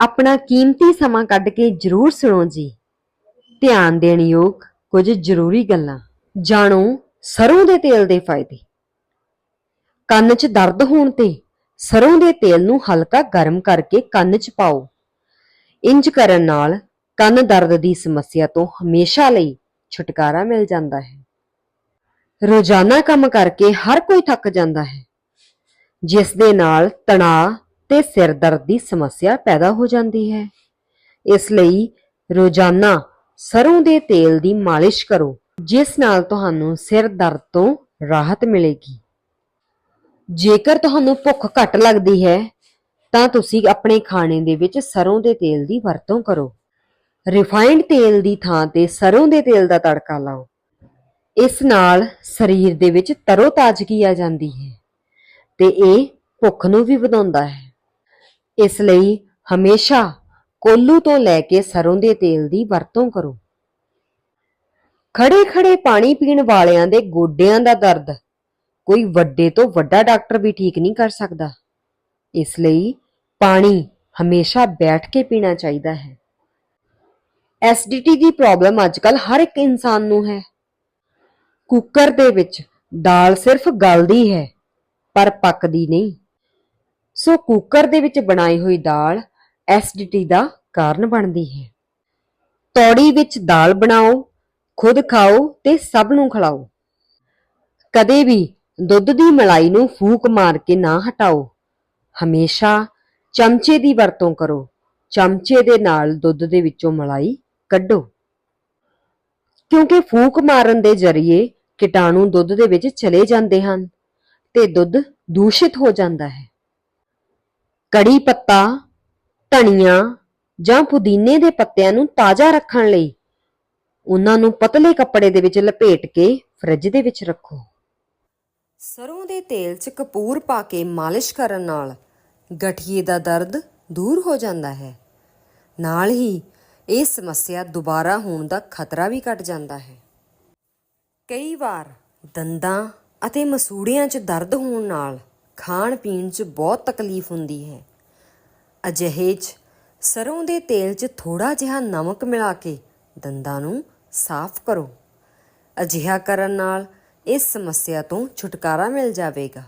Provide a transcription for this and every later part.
ਆਪਣਾ ਕੀਮਤੀ ਸਮਾਂ ਕੱਢ ਕੇ ਜ਼ਰੂਰ ਸੁਣੋ ਜੀ। ਧਿਆਨ ਦੇਣ ਯੋਗ ਕੁਝ ਜ਼ਰੂਰੀ ਗੱਲਾਂ। ਜਾਣੋ ਸਰੋਂ ਦੇ ਤੇਲ ਦੇ ਫਾਇਦੇ। ਕੰਨ 'ਚ ਦਰਦ ਹੋਣ ਤੇ ਸਰੋਂ ਦੇ ਤੇਲ ਨੂੰ ਹਲਕਾ ਗਰਮ ਕਰਕੇ ਕੰਨ 'ਚ ਪਾਓ। ਇੰਜ ਕਰਨ ਨਾਲ ਕੰਨ ਦਰਦ ਦੀ ਸਮੱਸਿਆ ਤੋਂ ਹਮੇਸ਼ਾ ਲਈ ਛੁਟਕਾਰਾ ਮਿਲ ਜਾਂਦਾ ਹੈ। ਰੋਜ਼ਾਨਾ ਕੰਮ ਕਰਕੇ ਹਰ ਕੋਈ ਥੱਕ ਜਾਂਦਾ ਹੈ। ਜਿਸ ਦੇ ਨਾਲ ਤਣਾਅ ਤੇ ਸਿਰ ਦਰਦ ਦੀ ਸਮੱਸਿਆ ਪੈਦਾ ਹੋ ਜਾਂਦੀ ਹੈ। ਇਸ ਲਈ ਰੋਜ਼ਾਨਾ ਸਰੋਂ ਦੇ ਤੇਲ ਦੀ ਮਾਲਿਸ਼ ਕਰੋ, ਜਿਸ ਨਾਲ ਤੁਹਾਨੂੰ ਸਿਰ ਦਰਦ ਤੋਂ ਰਾਹਤ ਮਿਲੇਗੀ। ਜੇਕਰ ਤੁਹਾਨੂੰ ਭੁੱਖ ਘੱਟ ਲੱਗਦੀ ਹੈ, ਤਾਂ ਤੁਸੀਂ ਆਪਣੇ ਖਾਣੇ ਦੇ ਵਿੱਚ ਸਰੋਂ ਦੇ ਤੇਲ ਦੀ ਵਰਤੋਂ ਕਰੋ। ਰਿਫਾਈਨਡ ਤੇਲ ਦੀ ਥਾਂ ਤੇ ਸਰੋਂ ਦੇ ਤੇਲ ਦਾ ਤੜਕਾ ਲਾਓ। ਇਸ ਨਾਲ ਸਰੀਰ ਦੇ ਵਿੱਚ ਤਰੋ ਤਾਜਗੀ ਆ ਜਾਂਦੀ ਹੈ ਤੇ ਇਹ ਭੁੱਖ ਨੂੰ ਵੀ ਵਧਾਉਂਦਾ ਹੈ। ਇਸ ਲਈ ਹਮੇਸ਼ਾ ਕੋਲੂ ਤੋਂ ਲੈ ਕੇ ਸਰੋਂ ਦੇ ਤੇਲ ਦੀ ਵਰਤੋਂ ਕਰੋ। ਖੜੇ ਖੜੇ ਪਾਣੀ ਪੀਣ ਵਾਲਿਆਂ ਦੇ ਗੋਡਿਆਂ ਦਾ ਦਰਦ ਕੋਈ ਵੱਡੇ ਤੋਂ ਵੱਡਾ ਡਾਕਟਰ ਵੀ ਠੀਕ ਨਹੀਂ ਕਰ ਸਕਦਾ। ਇਸ ਲਈ ਪਾਣੀ ਹਮੇਸ਼ਾ ਬੈਠ ਕੇ ਪੀਣਾ ਚਾਹੀਦਾ ਹੈ। ਐਸਿਡਿਟੀ ਦੀ ਪ੍ਰੋਬਲਮ ਅੱਜਕੱਲ ਹਰ ਇੱਕ ਇਨਸਾਨ ਨੂੰ ਹੈ। ਕੁੱਕਰ ਦੇ ਵਿੱਚ ਦਾਲ ਸਿਰਫ ਗਲਦੀ ਹੈ, ਪਰ ਪੱਕਦੀ ਨਹੀਂ। ਸੋ ਕੁੱਕਰ ਦੇ ਵਿੱਚ ਬਣਾਈ ਹੋਈ ਦਾਲ ਐਸਿਡਿਟੀ ਦਾ ਕਾਰਨ ਬਣਦੀ ਹੈ। ਤੌੜੀ ਵਿੱਚ ਦਾਲ ਬਣਾਓ, ਖੁਦ ਖਾਓ ਤੇ ਸਭ ਨੂੰ ਖਿਲਾਓ। ਕਦੇ ਵੀ ਦੁੱਧ ਦੀ ਮਲਾਈ ਨੂੰ ਫੂਕ ਮਾਰ ਕੇ ਨਾ ਹਟਾਓ। ਹਮੇਸ਼ਾ ਚਮਚੇ ਦੀ ਵਰਤੋਂ ਕਰੋ। ਚਮਚੇ ਦੇ ਨਾਲ ਦੁੱਧ ਦੇ ਵਿੱਚੋਂ ਮਲਾਈ ਕੱਢੋ। ਕਿਉਂਕਿ ਫੂਕ ਮਾਰਨ ਦੇ ਜ਼ਰੀਏ ਕੀਟਾਣੂ ਦੁੱਧ ਦੇ ਵਿੱਚ ਚਲੇ ਜਾਂਦੇ ਹਨ ਤੇ ਦੁੱਧ ਦੂਸ਼ਿਤ ਹੋ ਜਾਂਦਾ ਹੈ। ਕੜੀ ਪੱਤਾ, ਧਨੀਆ ਜਾਂ ਪੁਦੀਨੇ ਦੇ ਪੱਤਿਆਂ ਨੂੰ ਤਾਜ਼ਾ ਰੱਖਣ ਲਈ ਉਹਨਾਂ ਨੂੰ ਪਤਲੇ ਕੱਪੜੇ ਦੇ ਵਿੱਚ ਲਪੇਟ ਕੇ ਫਰਿੱਜ ਦੇ ਵਿੱਚ ਰੱਖੋ। ਸਰੋਂ ਦੇ ਤੇਲ 'ਚ ਕਪੂਰ ਪਾ ਕੇ ਮਾਲਿਸ਼ ਕਰਨ ਨਾਲ ਗਠੀਏ ਦਾ ਦਰਦ ਦੂਰ ਹੋ ਜਾਂਦਾ ਹੈ। ਨਾਲ ਹੀ ਇਹ ਸਮੱਸਿਆ ਦੁਬਾਰਾ ਹੋਣ ਦਾ ਖਤਰਾ ਵੀ ਘਟ ਜਾਂਦਾ ਹੈ। ਕਈ ਵਾਰ ਦੰਦਾਂ ਅਤੇ ਮਸੂੜਿਆਂ 'ਚ ਦਰਦ ਹੋਣ ਨਾਲ ਖਾਣ ਪੀਣ 'ਚ ਬਹੁਤ ਤਕਲੀਫ ਹੁੰਦੀ ਹੈ। ਅਜਿਹੇ 'ਚ ਸਰੋਂ ਦੇ ਤੇਲ 'ਚ ਥੋੜਾ ਜਿਹਾ ਨਮਕ ਮਿਲਾ ਕੇ ਦੰਦਾਂ ਨੂੰ ਸਾਫ਼ ਕਰੋ। ਅਜਿਹਾ ਕਰਨ ਨਾਲ ਇਸ ਸਮੱਸਿਆ ਤੋਂ ਛੁਟਕਾਰਾ ਮਿਲ ਜਾਵੇਗਾ।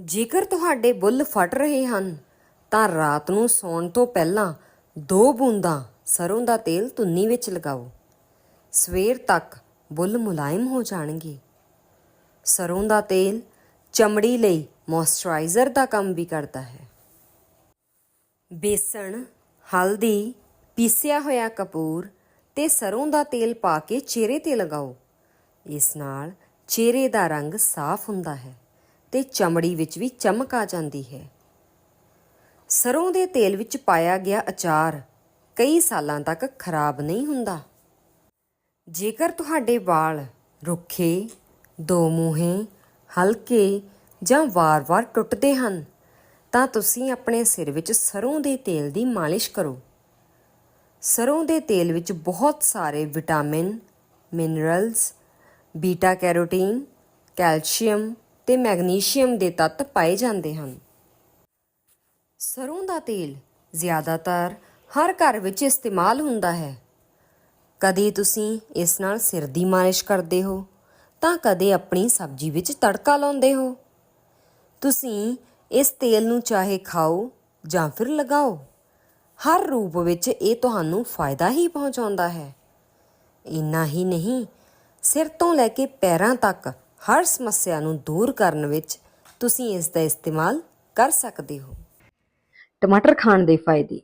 ਜੇਕਰ ਤੁਹਾਡੇ ਬੁੱਲ ਫਟ ਰਹੇ ਹਨ, ਤਾਂ ਰਾਤ ਨੂੰ ਸੌਣ ਤੋਂ ਪਹਿਲਾਂ ਦੋ ਬੂੰਦਾਂ ਸਰੋਂ ਦਾ ਤੇਲ ਧੁੰਨੀ ਵਿੱਚ ਲਗਾਓ। ਸਵੇਰ ਤੱਕ ਬੁੱਲ ਮੁਲਾਇਮ ਹੋ ਜਾਣਗੇ। ਸਰੋਂ ਦਾ ਤੇਲ ਚਮੜੀ ਲਈ ਮੋਇਸਚਰਾਈਜ਼ਰ ਦਾ ਕੰਮ ਵੀ ਕਰਦਾ ਹੈ। ਬੇਸਣ, ਹਲਦੀ, ਪੀਸਿਆ ਹੋਇਆ ਕਪੂਰ ਤੇ ਸਰੋਂ ਦਾ ਤੇਲ ਪਾ ਕੇ ਚਿਹਰੇ ਤੇ ਲਗਾਓ। ਇਸ ਨਾਲ ਚਿਹਰੇ ਦਾ ਰੰਗ ਸਾਫ਼ ਹੁੰਦਾ ਹੈ ਤੇ ਚਮੜੀ ਵਿੱਚ ਵੀ ਚਮਕ ਆ ਜਾਂਦੀ ਹੈ। ਸਰੋਂ ਦੇ ਤੇਲ ਵਿੱਚ ਪਾਇਆ ਗਿਆ ਅਚਾਰ ਕਈ ਸਾਲਾਂ ਤੱਕ ਖਰਾਬ ਨਹੀਂ ਹੁੰਦਾ। ਜੇਕਰ ਤੁਹਾਡੇ ਵਾਲ ਰੁੱਖੇ, ਦੋ ਮੂੰਹੇ ਹਲਕੇ ਜਾਂ ਵਾਰ-ਵਾਰ ਟੁੱਟਦੇ ਹਨ, ਤਾਂ ਤੁਸੀਂ ਆਪਣੇ ਸਿਰ ਵਿੱਚ ਸਰੋਂ ਦੇ ਤੇਲ ਦੀ ਮਾਲਿਸ਼ ਕਰੋ। ਸਰੋਂ ਦੇ ਤੇਲ ਵਿੱਚ ਬਹੁਤ ਸਾਰੇ vitamin minerals beta carotene calcium ਤੇ ਮੈਗਨੀਸ਼ੀਅਮ ਦੇ ਤੱਤ ਪਾਏ ਜਾਂਦੇ ਹਨ। ਸਰੋਂ ਦਾ ਤੇਲ ਜ਼ਿਆਦਾਤਰ ਹਰ ਘਰ ਵਿੱਚ ਇਸਤੇਮਾਲ ਹੁੰਦਾ ਹੈ। ਕਦੇ ਤੁਸੀਂ ਇਸ ਨਾਲ ਸਿਰ ਦੀ ਮਾਲਿਸ਼ ਕਰਦੇ ਹੋ ਤਾਂ ਕਦੇ ਆਪਣੀ ਸਬਜ਼ੀ ਵਿੱਚ ਤੜਕਾ ਲਾਉਂਦੇ ਹੋ? ਤੁਸੀਂ ਇਸ ਤੇਲ ਨੂੰ ਚਾਹੇ ਖਾਓ ਜਾਂ ਫਿਰ ਲਗਾਓ। ਹਰ ਰੂਪ ਵਿੱਚ ਇਹ ਤੁਹਾਨੂੰ ਫਾਇਦਾ ਹੀ ਪਹੁੰਚਾਉਂਦਾ ਹੈ। ਇੰਨਾ ਹੀ ਨਹੀਂ, ਸਿਰ ਤੋਂ ਲੈ ਕੇ ਪੈਰਾਂ ਤੱਕ ਹਰ ਸਮੱਸਿਆ ਨੂੰ ਦੂਰ ਕਰਨ ਵਿੱਚ ਤੁਸੀਂ ਇਸ ਦਾ ਇਸਤੇਮਾਲ ਕਰ ਸਕਦੇ ਹੋ। ਟਮਾਟਰ ਖਾਣ ਦੇ ਫਾਇਦੇ।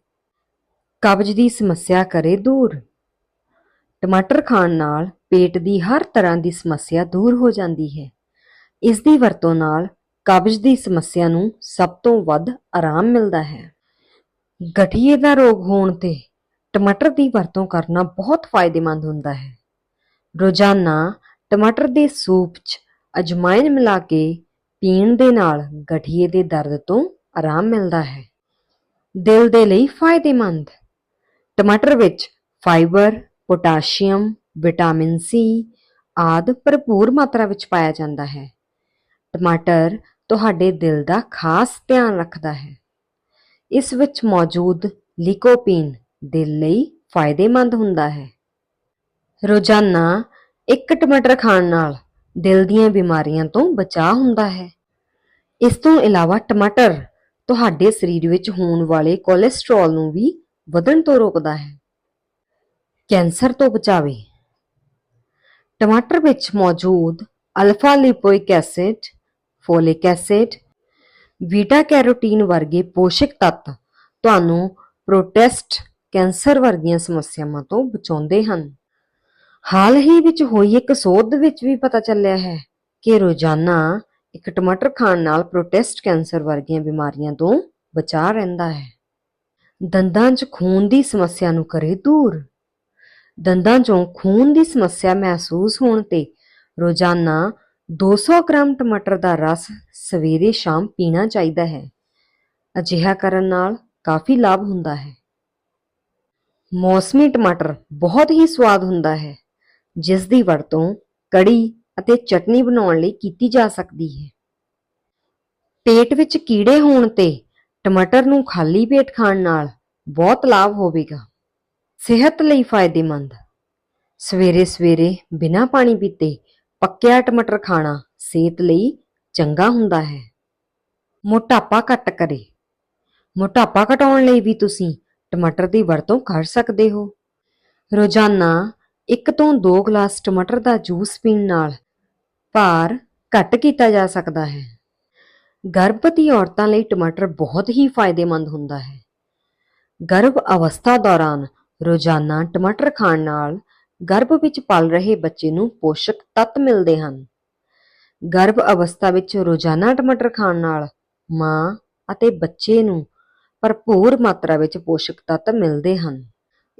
ਕਬਜ਼ ਦੀ ਸਮੱਸਿਆ ਕਰੇ ਦੂਰ। ਟਮਾਟਰ ਖਾਣ ਨਾਲ ਪੇਟ ਦੀ ਹਰ ਤਰ੍ਹਾਂ ਦੀ ਸਮੱਸਿਆ ਦੂਰ ਹੋ ਜਾਂਦੀ ਹੈ। ਇਸ ਦੀ ਵਰਤੋਂ ਨਾਲ ਕਬਜ਼ ਦੀ ਸਮੱਸਿਆ ਨੂੰ ਸਭ ਤੋਂ ਵੱਧ ਆਰਾਮ ਮਿਲਦਾ ਹੈ। ਗਠੀਏ ਦਾ ਰੋਗ ਹੋਣ ਤੇ ਟਮਾਟਰ ਦੀ ਵਰਤੋਂ ਕਰਨਾ ਬਹੁਤ ਫਾਇਦੇਮੰਦ ਹੁੰਦਾ ਹੈ। ਰੋਜ਼ਾਨਾ ਟਮਾਟਰ ਦੇ ਸੂਪ 'ਚ ਅਜਮਾਇਨ ਮਿਲਾ ਕੇ ਪੀਣ ਦੇ ਨਾਲ ਗਠੀਏ ਦੇ ਦਰਦ ਤੋਂ ਆਰਾਮ ਮਿਲਦਾ ਹੈ। ਦਿਲ ਦੇ ਲਈ ਫਾਇਦੇਮੰਦ। ਟਮਾਟਰ ਵਿੱਚ ਫਾਈਬਰ, ਪੋਟਾਸ਼ੀਅਮ ਵਿਟਾਮਿਨ ਸੀ ਆਦਿ ਭਰਪੂਰ ਮਾਤਰਾ ਵਿੱਚ ਪਾਇਆ ਜਾਂਦਾ ਹੈ। ਟਮਾਟਰ ਤੁਹਾਡੇ ਦਿਲ ਦਾ ਖਾਸ ਧਿਆਨ ਰੱਖਦਾ ਹੈ। ਇਸ ਵਿੱਚ ਮੌਜੂਦ ਲਿਕੋਪੀਨ ਦਿਲ ਲਈ ਫਾਇਦੇਮੰਦ ਹੁੰਦਾ ਹੈ। ਰੋਜ਼ਾਨਾ ਇੱਕ ਟਮਾਟਰ ਖਾਣ ਨਾਲ ਦਿਲ ਦੀਆਂ ਬਿਮਾਰੀਆਂ ਤੋਂ ਬਚਾਅ ਹੁੰਦਾ ਹੈ। ਇਸ ਤੋਂ ਇਲਾਵਾ ਟਮਾਟਰ ਤੁਹਾਡੇ ਸਰੀਰ ਵਿੱਚ ਹੋਣ ਵਾਲੇ ਕੋਲੇਸਟ੍ਰੋਲ ਨੂੰ ਵੀ ਵਧਣ ਤੋਂ ਰੋਕਦਾ ਹੈ। ਕੈਂਸਰ ਤੋਂ ਬਚਾਵੇ। ਟਮਾਟਰ ਵਿੱਚ ਮੌਜੂਦ alpha lipoic acid, folic acid beta carotene ਵਰਗੇ ਪੋਸ਼ਕ ਤੱਤ ਤੁਹਾਨੂੰ ਪ੍ਰੋਟੈਸਟ ਕੈਂਸਰ ਵਰਗੀਆਂ ਸਮੱਸਿਆਵਾਂ ਤੋਂ ਬਚਾਉਂਦੇ ਹਨ। ਹਾਲ ਹੀ ਵਿੱਚ ਹੋਈ ਇੱਕ ਸੋਧ ਵਿੱਚ ਵੀ ਪਤਾ ਚੱਲਿਆ ਹੈ ਕਿ ਰੋਜ਼ਾਨਾ ਇੱਕ ਟਮਾਟਰ ਖਾਣ ਨਾਲ ਪ੍ਰੋਟੈਸਟ ਕੈਂਸਰ ਵਰਗੀਆਂ ਬਿਮਾਰੀਆਂ ਤੋਂ ਬਚਾ ਰਹਿੰਦਾ ਹੈ। ਦੰਦਾਂ 'ਚ ਖੂਨ ਦੀ ਸਮੱਸਿਆ ਨੂੰ ਕਰੇ ਦੂਰ ਦੰਦਾਂ 'ਚੋਂ ਖੂਨ ਦੀ ਸਮੱਸਿਆ ਮਹਿਸੂਸ ਹੋਣ ਤੇ ਰੋਜ਼ਾਨਾ 200 ਗ੍ਰਾਮ ਟਮਾਟਰ ਦਾ ਰਸ ਸਵੇਰੇ ਸ਼ਾਮ ਪੀਣਾ ਚਾਹੀਦਾ ਹੈ। ਅਜਿਹਾ ਕਰਨ ਨਾਲ ਕਾਫੀ ਲਾਭ ਹੁੰਦਾ ਹੈ। ਮੌਸਮੀ ਟਮਾਟਰ ਬਹੁਤ ਹੀ ਸਵਾਦ ਹੁੰਦਾ ਹੈ, ਜਿਸ ਦੀ ਵਰਤੋਂ ਕੜੀ ਅਤੇ ਚਟਨੀ ਬਣਾਉਣ ਲਈ ਕੀਤੀ ਜਾ ਸਕਦੀ ਹੈ। ਪੇਟ ਵਿੱਚ ਕੀੜੇ ਹੋਣ ਤੇ ਟਮਾਟਰ ਨੂੰ ਖਾਲੀ ਪੇਟ ਖਾਣ ਨਾਲ ਬਹੁਤ ਲਾਭ ਹੋਵੇਗਾ। ਸਿਹਤ ਲਈ ਫਾਇਦੇਮੰਦ। ਸਵੇਰੇ ਸਵੇਰੇ ਬਿਨਾਂ ਪਾਣੀ ਪੀਤੇ ਪੱਕਿਆ ਟਮਾਟਰ ਖਾਣਾ ਸਿਹਤ ਲਈ ਚੰਗਾ ਹੁੰਦਾ ਹੈ। ਮੋਟਾਪਾ ਘੱਟ ਕਰੇ। ਮੋਟਾਪਾ ਘਟਾਉਣ ਲਈ ਵੀ ਤੁਸੀਂ ਟਮਾਟਰ ਦੀ ਵਰਤੋਂ ਕਰ ਸਕਦੇ ਹੋ। ਰੋਜ਼ਾਨਾ ਇੱਕ ਤੋਂ 2 ਗਲਾਸ ਟਮਾਟਰ ਦਾ ਜੂਸ ਪੀਣ ਨਾਲ ਭਾਰ ਘੱਟ ਕੀਤਾ ਜਾ ਸਕਦਾ ਹੈ। ਗਰਭਵਤੀ ਔਰਤਾਂ ਲਈ ਟਮਾਟਰ ਬਹੁਤ ਹੀ ਫਾਇਦੇਮੰਦ ਹੁੰਦਾ ਹੈ। ਗਰਭ ਅਵਸਥਾ ਦੌਰਾਨ ਰੋਜ਼ਾਨਾ ਟਮਾਟਰ ਖਾਣ ਨਾਲ ਗਰਭ ਵਿੱਚ ਪਲ ਰਹੇ ਬੱਚੇ ਨੂੰ ਪੋਸ਼ਕ ਤੱਤ ਮਿਲਦੇ ਹਨ। ਗਰਭ ਅਵਸਥਾ ਵਿੱਚ ਰੋਜ਼ਾਨਾ ਟਮਾਟਰ ਖਾਣ ਨਾਲ ਮਾਂ ਅਤੇ ਬੱਚੇ ਨੂੰ ਭਰਪੂਰ ਮਾਤਰਾ ਵਿੱਚ ਪੋਸ਼ਕ ਤੱਤ ਮਿਲਦੇ ਹਨ।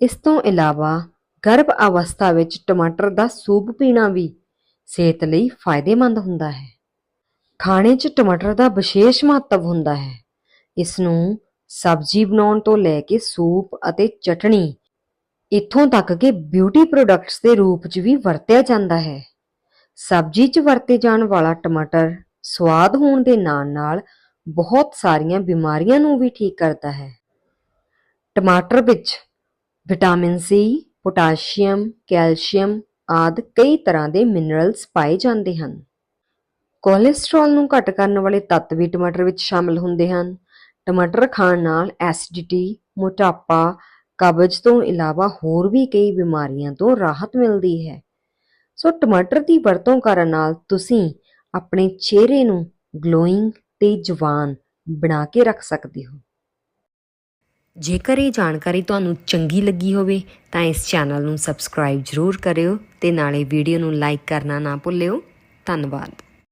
ਇਸ ਤੋਂ ਇਲਾਵਾ ਗਰਭ ਅਵਸਥਾ ਵਿੱਚ ਟਮਾਟਰ ਦਾ ਸੂਪ ਪੀਣਾ ਵੀ ਸਿਹਤ ਲਈ ਫਾਇਦੇਮੰਦ ਹੁੰਦਾ ਹੈ। ਖਾਣੇ 'ਚ ਟਮਾਟਰ ਦਾ ਵਿਸ਼ੇਸ਼ ਮਹੱਤਵ ਹੁੰਦਾ ਹੈ। ਇਸ ਨੂੰ ਸਬਜ਼ੀ ਬਣਾਉਣ ਤੋਂ ਲੈ ਕੇ ਸੂਪ ਅਤੇ ਚਟਣੀ ਇੱਥੋਂ ਤੱਕ ਕਿ ਬਿਊਟੀ ਪ੍ਰੋਡਕਟਸ ਦੇ ਰੂਪ 'ਚ ਵੀ ਵਰਤਿਆ ਜਾਂਦਾ ਹੈ। ਸਬਜ਼ੀ 'ਚ ਵਰਤੇ ਜਾਣ ਵਾਲਾ ਟਮਾਟਰ ਸਵਾਦ ਹੋਣ ਦੇ ਨਾਲ-ਨਾਲ ਬਹੁਤ ਸਾਰੀਆਂ ਬਿਮਾਰੀਆਂ ਨੂੰ ਵੀ ਠੀਕ ਕਰਦਾ ਹੈ। ਟਮਾਟਰ ਵਿੱਚ ਵਿਟਾਮਿਨ ਸੀ ਪੋਟਾਸ਼ੀਅਮ ਕੈਲਸ਼ੀਅਮ ਆਦਿ ਕਈ ਤਰ੍ਹਾਂ ਦੇ ਮਿਨਰਲਸ ਪਾਏ ਜਾਂਦੇ ਹਨ। ਕੋਲੇਸਟ੍ਰੋਲ ਨੂੰ ਘੱਟ ਕਰਨ ਵਾਲੇ ਤੱਤ ਵੀ ਟਮਾਟਰ ਵਿੱਚ ਸ਼ਾਮਲ ਹੁੰਦੇ ਹਨ। ਟਮਾਟਰ ਖਾਣ ਨਾਲ ਐਸਿਡਿਟੀ ਮੋਟਾਪਾ ਕਬਜ਼ ਤੋਂ ਇਲਾਵਾ ਹੋਰ ਵੀ ਕਈ ਬਿਮਾਰੀਆਂ ਤੋਂ ਰਾਹਤ ਮਿਲਦੀ ਹੈ। ਸੋ ਟਮਾਟਰ ਦੀ ਵਰਤੋਂ ਕਰਨ ਨਾਲ ਤੁਸੀਂ ਆਪਣੇ ਚਿਹਰੇ ਨੂੰ ਗਲੋਇੰਗ ਤੇ ਜਵਾਨ ਬਣਾ ਕੇ ਰੱਖ ਸਕਦੇ ਹੋ। ਜੇਕਰ ਇਹ ਜਾਣਕਾਰੀ ਤੁਹਾਨੂੰ ਚੰਗੀ ਲੱਗੀ ਹੋਵੇ, ਤਾਂ ਇਸ ਚੈਨਲ ਨੂੰ ਸਬਸਕ੍ਰਾਈਬ ਜ਼ਰੂਰ ਕਰਿਓ ਤੇ ਨਾਲੇ ਵੀਡੀਓ ਨੂੰ ਲਾਈਕ ਕਰਨਾ ਨਾ ਭੁੱਲਿਓ। ਧੰਨਵਾਦ।